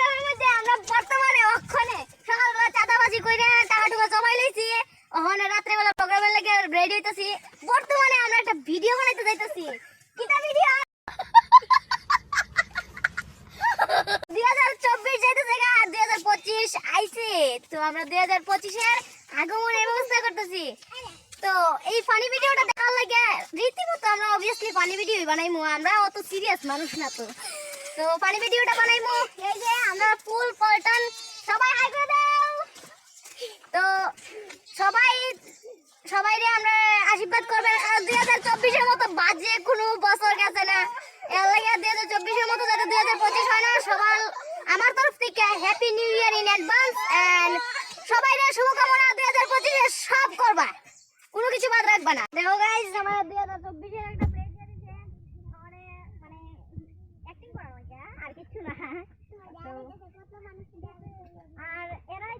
চট্টগ্রামের মধ্যে আমরা আমরা দুই হাজার পঁচিশ আইছে। তো আমরা ব্যবস্থা করতেছি। তো এই ফানি ভিডিওটা দেখার লাগে রীতিমতো আমরা অবভিয়াসলি ফানি ভিডিওই বানাইমু। আমরা অত সিরিয়াস মানুষ না তো। তো ফানি ভিডিওটা বানাইমু এই যে আমরা ফুল পল্টন সবাই হাই করে দাও। তো সবাই সবাই আমরা আশীর্বাদ করবেন দুই হাজার চব্বিশের মতো বাজে কোনো বছর গেছে না। এর দুই হাজার চব্বিশের মতো যাতে দুই হাজার পঁচিশ হয় না, সবার আমার তরফ থেকে happy new year in advance and সবাই শুভকামনা। দুই হাজার পঁচিশে সব করবা। কোনো কিছু বাদ রাখবা না। দেখো গাইজ আমার দুই হাজার চব্বিশের একটা প্রেস দিয়েছে মানে মানে অ্যাক্টিং করা লাগে আর কিছু না তো আর এরাই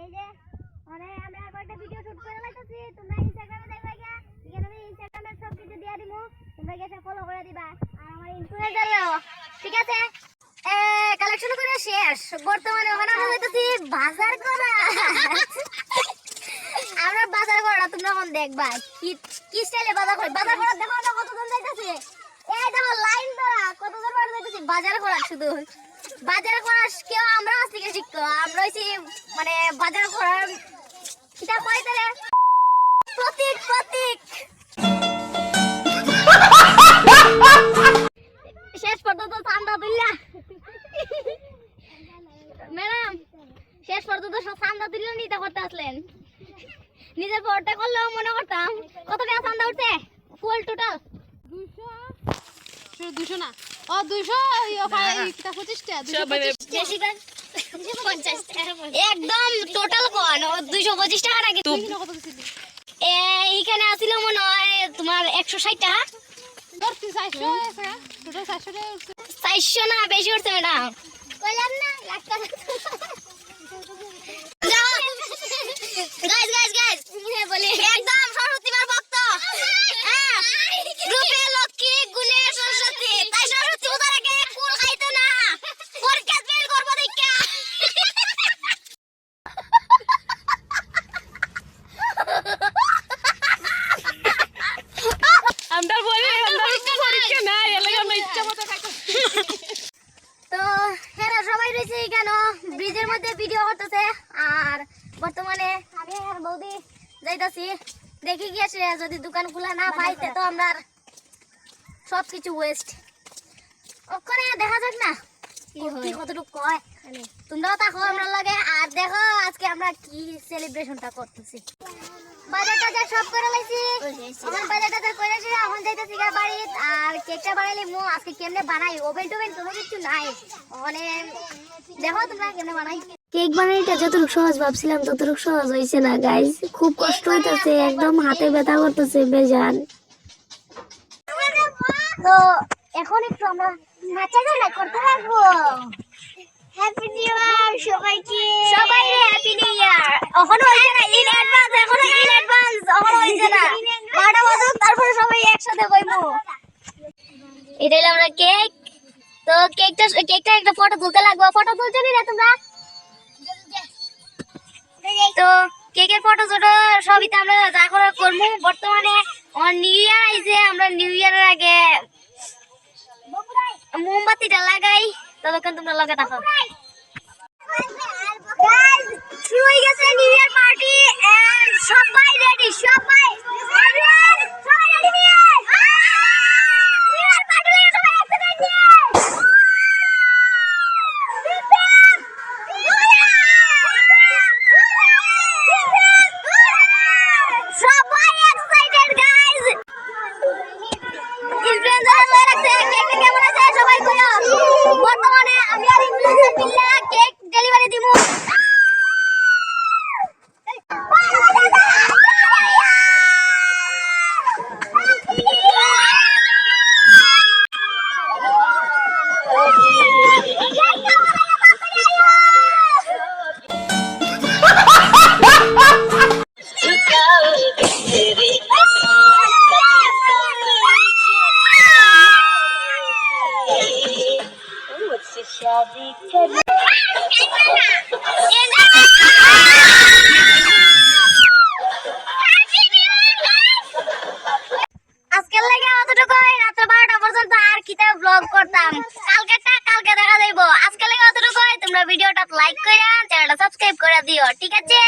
এই যে মানে আমরা কয়েকটা ভিডিও শুট করে লাইতেছি। তোমরা ইনস্টাগ্রামে দেখবা গিয়া, এখানে আমি ইনস্টাগ্রামে সব কিছু দিয়ে দিমু। তোমরা গিয়ে ফলো করে দিবা। আর আমার ইনফ্লুয়েন্সারও ঠিক আছে? কালেকশন করে শেষ। বর্তমানে ওখানে আমরা যাইতেছি বাজার করা। আমরা বাজার করা তোমরা এখন দেখবা। কি কি স্টাইলে বাজার করি? বাজার করা দেখো কতজন যাইতেছে এই দেখো লাইন ধরা কতজন বাজার করা শুধু। বাজার করা কেউ আমরা আজ থেকে শিখতো আমরা হইছি মানে বাজার করার কিতা কয় তাহলে প্রতীক প্রতীক! শেষ পর্যন্ত ঠান্ডা দিল্লা ম্যাডাম, শেষ পর্যন্ত সব ঠান্ডা দিল নিতে করতে আসলেন। নিজের পরটা করলেও মনে করতাম। কত টাকা ঠান্ডা উঠছে? ফুল টোটাল দুশো না? ও দুশো পঁচিশটা একদম টোটাল কোন। দুইশো পঁচিশ টাকা নাকি কত এইখানে আসিল মনে হয় তোমার একশো ষাট টাকা চারশো না বেশি উঠছে ম্যাডাম। কইলাম না লাখটা গাইস গাইস গাইস বলি একদম সরস্বতীমার ভক্ত হ্যাঁ রূপে লক্ষ্মী গুণে সরস্বতী তাই সরস্বতী উদারাকে কুল খাইতো না পরীক্ষা ফেল করব দেখা আমরা বলি আমরা পরীক্ষা নাই এর লাগে আমরা ইচ্ছা মতো খাইতে তো হেরা রয়েছে কেন? ব্রিজের মধ্যে ভিডিও করতেছে। আর বর্তমানে আমি আর বৌদি যাইতাছি। দেখি গিয়েছে যদি দোকান খোলা না পাইতে তো আমরা সব কিছু ওয়েস্ট ওখানে দেখা যাক না কি কতটুকু কয়। তোমরাও থাকো আমরা লাগে। আর দেখো আজকে আমরা কি সেলিব্রেশনটা করতেছি। বাজার টাজার সব করে লাইছি। এখন বাজার টাজার করে এসে এখন যাইতেছি গা বাড়ি। আর কেকটা বানাইলে মো আজকে কেমনে বানাই? ওভেন টোভেন কোনো কিছু নাই। মানে দেখো তোমরা কেমনে বানাই। কেক বানাইটা যতটুকু সহজ ভাবছিলাম ততটুকু সহজ হয়েছে না গাইজ খুব কষ্ট হইতেছে একদম হাতে ব্যথা করতেছে বেজান। তো এখন একটু আমরা নাচা গানা করতে থাকব হ্যাপি নিউ ইয়ার সবাইকে। সবাই হ্যাপি নিউ ইয়ার এখন হইছে না ইন অ্যাডভান্স এখন ইন অ্যাডভান্স এখন হইছে না। বারোটা বাজুক, তারপরে সবাই একসাথে বইবো। এটা হলো আমরা কেক তো কেকটা কেকটা একটা ফটো তুলতে লাগবে। ফটো তুলছো নি তোমরা? তো কেকের ফটো ছোট, সবই তো আমরা যা করে করব। বর্তমানে নিউ ইয়ার আইছে, আমরা নিউ ইয়ারের আগে মোমবাতিটা লাগাই। ততক্ষণ তোমরা লগে থাকো আজকের লাগে অতটুকু রাত্র বারোটা পর্যন্ত আর কিতা ব্লগ করতাম। কালকে কালকে দেখা যাইব আজকের লাগে অতটুকু তোমরা ভিডিওটা লাইক করে চ্যানেলটা সাবস্ক্রাইব করে দিও, ঠিক আছে?